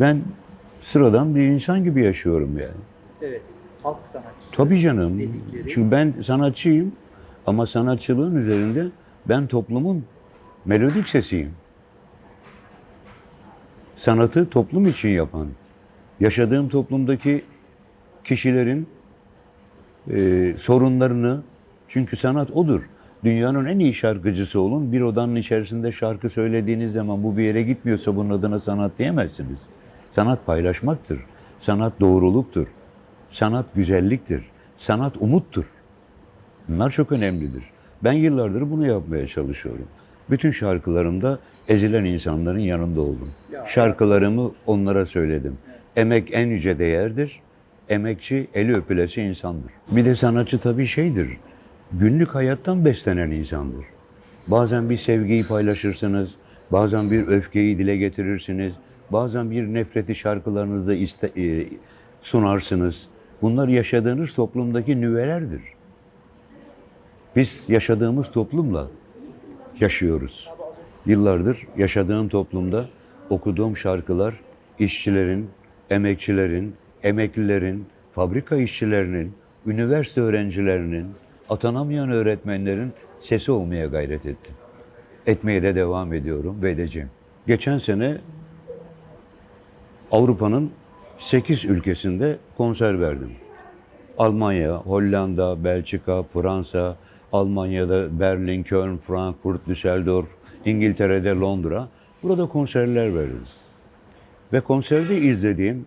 Ben sıradan bir insan gibi yaşıyorum yani. Evet. Halk sanatçısı. Tabii canım. Dedikleri. Çünkü ben sanatçıyım ama sanatçılığın üzerinde ben toplumun melodik sesiyim. Sanatı toplum için yapan, yaşadığım toplumdaki kişilerin e, sorunlarını, çünkü sanat odur. Dünyanın en iyi şarkıcısı olun, bir odanın içerisinde şarkı söylediğiniz zaman bu bir yere gitmiyorsa bunun adına sanat diyemezsiniz. Sanat paylaşmaktır, sanat doğruluktur, sanat güzelliktir, sanat umuttur. Bunlar çok önemlidir. Ben yıllardır bunu yapmaya çalışıyorum. Bütün şarkılarımda ezilen insanların yanında oldum. Ya. Şarkılarımı onlara söyledim. Emek en yüce değerdir. Emekçi eli öpülesi insandır. Bir de sanatçı tabii şeydir. Günlük hayattan beslenen insandır. Bazen bir sevgiyi paylaşırsınız, bazen bir öfkeyi dile getirirsiniz, bazen bir nefreti şarkılarınızda iste, e, sunarsınız. Bunlar yaşadığınız toplumdaki nüvelerdir. Biz yaşadığımız toplumla yaşıyoruz. Yıllardır yaşadığım toplumda okuduğum şarkılar işçilerin, emekçilerin, emeklilerin, fabrika işçilerinin, üniversite öğrencilerinin, atanamayan öğretmenlerin sesi olmaya gayret ettim. Etmeye de devam ediyorum ve edeceğim. Geçen sene Avrupa'nın 8 ülkesinde konser verdim. Almanya, Hollanda, Belçika, Fransa, Almanya'da Berlin, Köln, Frankfurt, Düsseldorf, İngiltere'de Londra. Burada konserler verdim. Ve konserde izlediğim,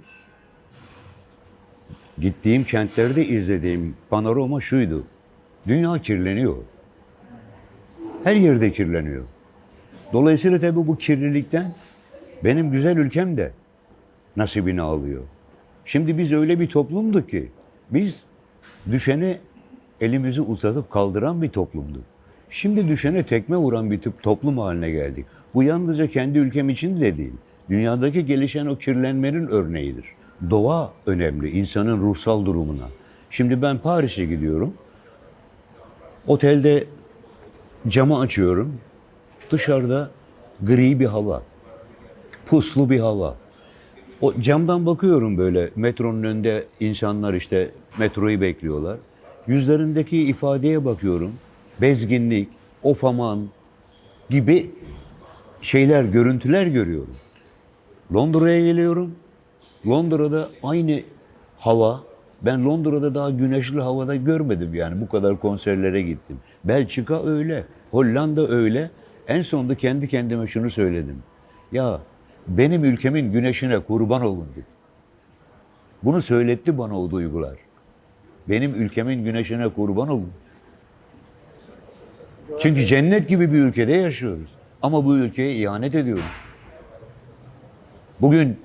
gittiğim kentlerde izlediğim panorama şuydu. Dünya kirleniyor. Her yerde kirleniyor. Dolayısıyla tabii bu kirlilikten benim güzel ülkem de nasibini alıyor. Şimdi biz öyle bir toplumduk ki biz düşene elimizi uzatıp kaldıran bir toplumduk. Şimdi düşene tekme vuran bir tip toplum haline geldik. Bu yalnızca kendi ülkem için de değil. Dünyadaki gelişen o kirlenmenin örneğidir. Doğa önemli, insanın ruhsal durumuna. Şimdi ben Paris'e gidiyorum. Otelde camı açıyorum. Dışarıda gri bir hava. Puslu bir hava. O camdan bakıyorum böyle metronun önünde insanlar işte metroyu bekliyorlar. Yüzlerindeki ifadeye bakıyorum. Bezginlik, of aman gibi şeyler, görüntüler görüyorum. Londra'ya geliyorum. Londra'da aynı hava. Ben Londra'da daha güneşli havada görmedim yani bu kadar konserlere gittim. Belçika öyle, Hollanda öyle. En sonunda kendi kendime şunu söyledim. Ya benim ülkemin güneşine kurban olun dedim. Bunu söyletti bana o duygular. Benim ülkemin güneşine kurban olun. Çünkü cennet gibi bir ülkede yaşıyoruz. Ama bu ülkeye ihanet ediyoruz. Bugün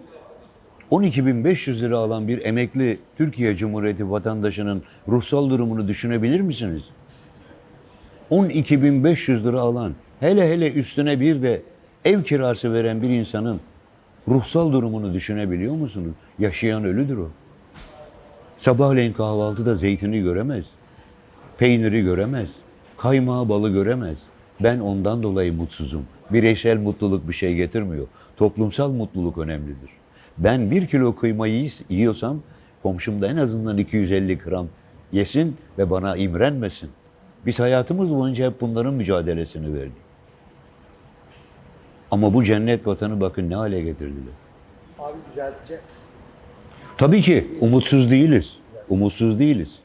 12.500 lira alan bir emekli Türkiye Cumhuriyeti vatandaşının ruhsal durumunu düşünebilir misiniz? 12.500 lira alan, hele hele üstüne bir de ev kirası veren bir insanın ruhsal durumunu düşünebiliyor musunuz? Yaşayan ölüdür o. Sabahleyin kahvaltıda zeytini göremez. Peyniri göremez. Kaymağı balı göremez. Ben ondan dolayı mutsuzum. Bireysel mutluluk bir şey getirmiyor. Toplumsal mutluluk önemlidir. Ben bir kilo kıymayı yiyorsam komşum da en azından 250 gram yesin ve bana imrenmesin. Biz hayatımız boyunca hep bunların mücadelesini verdik. Ama bu cennet vatanı bakın ne hale getirdiler. Abi düzelteceğiz. Tabii ki umutsuz değiliz. Umutsuz değiliz.